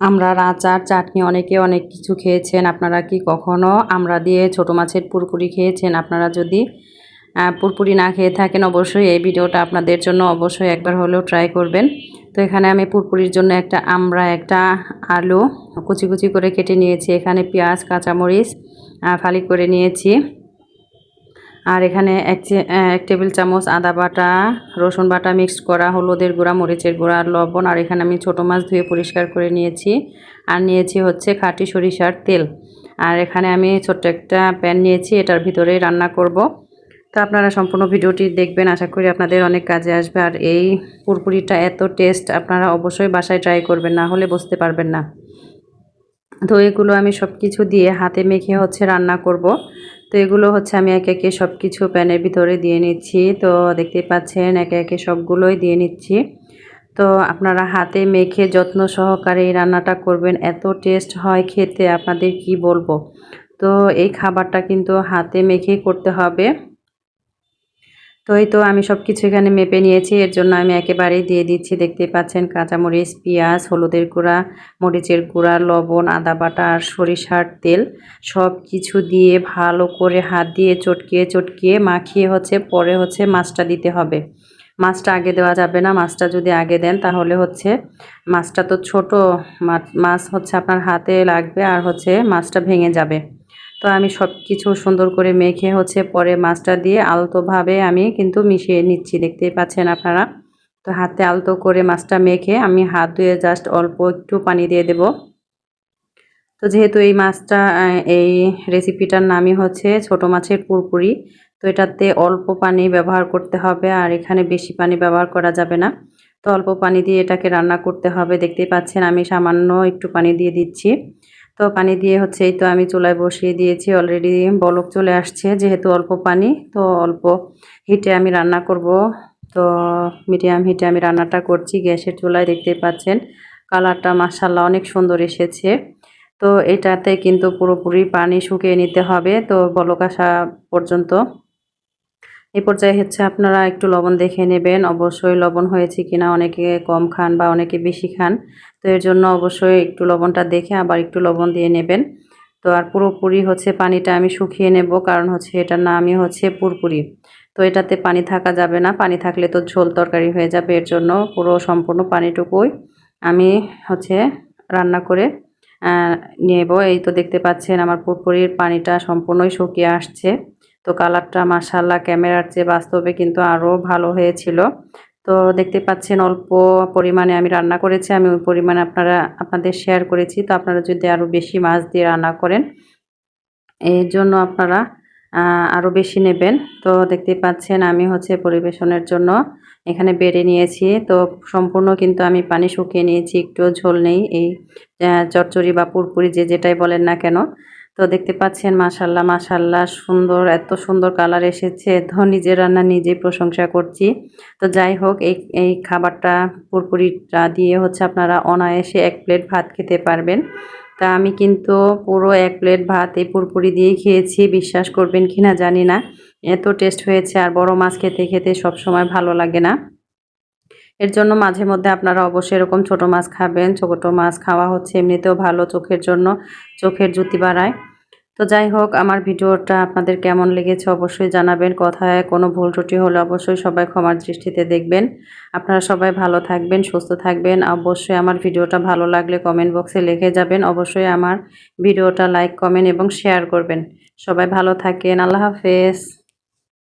আমরার আচার চাটনি অনেকে অনেক কিছু খেয়েছেন। আপনারা কি কখনো আমরা দিয়ে ছোট মাছের পুরপুরি খেয়েছেন? আপনারা যদি পুরপুরি না খেয়ে থাকেন অবশ্যই এই ভিডিওটা আপনাদের জন্য অবশ্যই একবার হলেও ট্রাই করবেন। তো এখানে আমি পুরপুরির জন্য একটা আমরা একটা আলু কুচি কুচি করে কেটে নিয়েছি। এখানে পেঁয়াজ, কাঁচামরিচ ফালি করে নিয়েছি। আর এখানে এক এক টেবিল চামচ আদা বাটা, রসুন বাটা মিক্সড করা, হলুদের গুঁড়া, মরিচের গুঁড়া আর লবণ। আর এখানে আমি ছোটো মাছ ধুয়ে পরিষ্কার করে নিয়েছি। আর নিয়েছি হচ্ছে খাঁটি সরিষার তেল। আর এখানে আমি ছোট্ট একটা প্যান নিয়েছি, এটার ভিতরেই রান্না করব। তো আপনারা সম্পূর্ণ ভিডিওটি দেখবেন, আশা করি আপনাদের অনেক কাজে আসবে। আর এই পুরপুরিটা এত টেস্ট, আপনারা অবশ্যই বাসায় ট্রাই করবেন, না হলে বুঝতে পারবেন না। তো এগুলো আমি সব কিছু দিয়ে হাতে মেখে হচ্ছে রান্না করব। তো এগুলো হচ্ছে আমি একে একে সব কিছু প্যানের ভিতরে দিয়ে নিচ্ছি। তো দেখতে পাচ্ছেন একে একে সবগুলোই দিয়ে নিচ্ছি। তো আপনারা হাতে মেখে যত্ন সহকারে এই রান্নাটা করবেন। এত টেস্ট হয় খেতে, আপনাদের কি বলব? তো এই খাবারটা কিন্তু হাতে মেখেই করতে হবে। তো এই তো আমি সব কিছু এখানে মেপে নিয়েছি। এর জন্য আমি একেবারেই দিয়ে দিচ্ছি। দেখতে পাচ্ছেন, কাঁচামরিচ, পেঁয়াজ, হলুদের গুঁড়া, মরিচের গুঁড়া, লবণ, আদা বাটা আর সরিষার তেল সব কিছু দিয়ে ভালো করে হাত দিয়ে চটকিয়ে চটকিয়ে মাখিয়ে হচ্ছে, পরে হচ্ছে মাছটা দিতে হবে। মাছটা আগে দেওয়া যাবে না। মাছটা যদি আগে দেন তাহলে হচ্ছে মাছটা তো ছোট, মাছ- হচ্ছে আপনার হাতে লাগবে আর হচ্ছে মাছটা ভেঙে যাবে। তো আমি সব কিছু সুন্দর করে মেখে হচ্ছে পরে মাছটা দিয়ে আলতোভাবে আমি কিন্তু মিশিয়ে নিচ্ছি, দেখতেই পাচ্ছেন আপনারা। তো হাতে আলতো করে মাছটা মেখে আমি হাত ধুয়ে জাস্ট অল্প একটু পানি দিয়ে দেব। তো যেহেতু এই মাছটা এই রেসিপিটার নামই হচ্ছে ছোট মাছের পুরপুরি, তো এটাতে অল্প পানি ব্যবহার করতে হবে আর এখানে বেশি পানি ব্যবহার করা যাবে না। তো অল্প পানি দিয়ে এটাকে রান্না করতে হবে, দেখতেই পাচ্ছেন আমি সামান্য একটু পানি দিয়ে দিচ্ছি। তো পানি দিয়ে হচ্ছে এই তো আমি চুলায় বসিয়ে দিয়েছি অলরেডি বলক চলে আসছে যেহেতু অল্প পানি, তো অল্প হিটে আমি রান্না করব। তো মিডিয়াম হিটে আমি রান্নাটা করছি, গ্যাসের চুলায় দেখতে পাচ্ছেন কালারটা মাসাল্লাহ অনেক সুন্দর এসেছে। তো এটাতে কিন্তু পুরোপুরি পানি শুকিয়ে নিতে হবে, তো বলক আসা পর্যন্ত এই পর্যায়ে হচ্ছে আপনারা একটু লবণ দেখে নেবেন। অবশ্যই লবণ হয়েছে কিনা, অনেকে কম খান বা অনেকে বেশি খান। তো এর জন্য অবশ্যই একটু লবণটা দেখে আবার একটু লবণ দিয়ে নেবেন। তো আর পুরোপুরি হচ্ছে পানিটা আমি শুকিয়ে নেব, কারণ হচ্ছে এটার নামই হচ্ছে পুরপুরি। তো এটাতে পানি থাকা যাবে না, পানি থাকলে তো ঝোল তরকারি হয়ে যাবে, এর জন্য পুরো সম্পূর্ণ পানিটুকুই আমি হচ্ছে রান্না করে নেব। এই তো দেখতে পাচ্ছেন আমার পুরপুরির পানিটা সম্পূর্ণই শুকিয়ে আসছে। তো কালারটা মাসাল্লাহ ক্যামেরার চেয়ে বাস্তবে কিন্তু আরও ভালো হয়েছিল। তো দেখতে পাচ্ছেন অল্প পরিমাণে আমি রান্না করেছি, আমি ওই পরিমাণে আপনারা, আপনাদের শেয়ার করেছি। তো আপনারা যদি আরও বেশি মাছ দিয়ে রান্না করেন, এর জন্য আপনারা আরও বেশি নেবেন। তো দেখতে পাচ্ছেন আমি হচ্ছে পরিবেশনের জন্য এখানে বেড়ে নিয়েছি। তো সম্পূর্ণ কিন্তু আমি পানি শুকিয়ে নিয়েছি একটু ঝোল নেই। এই চচ্চড়ি বা পুরপুরি যে যেটাই বলেন না কেন। তো দেখতে পাচ্ছেন মাশাল্লাহ মাশাল্লাহ সুন্দর, এত সুন্দর কালার এসেছে। তো নিজের রান্না নিজেই প্রশংসা করছি। তো যাই হোক, এই এই খাবারটা পুরপুরিটা দিয়ে হচ্ছে আপনারা অনায়াসে এক প্লেট ভাত খেতে পারবেন। তা আমি কিন্তু পুরো এক প্লেট ভাত এই পুরপুরি দিয়েই খেয়েছি, বিশ্বাস করবেন কি না জানি না। এত টেস্ট হয়েছে আর বড় মাছ খেতে খেতে সব সময় ভালো লাগে না। এর জন্য মাঝে মধ্যে আপনারা অবশ্যই এরকম ছোট মাছ খাবেন। ছোট মাছ খাওয়া হচ্ছে এমনিতেও ভালো চোখের জন্য, চোখের জুতি বাড়ায়। তো যাই হোক, আমার ভিডিওটা আপনাদের কেমন লেগেছে অবশ্যই জানাবেন। কথায় কোনো ভুল ত্রুটি হলে অবশ্যই সবাই ক্ষমার দৃষ্টিতে দেখবেন। আপনারা সবাই ভালো থাকবেন, সুস্থ থাকবেন। অবশ্যই আমার ভিডিওটা ভালো লাগলে কমেন্ট বক্সে লিখে যাবেন। অবশ্যই আমার ভিডিওটা লাইক কমেন্ট এবং শেয়ার করবেন। সবাই ভালো থাকেন। আল্লাহ হাফেজ।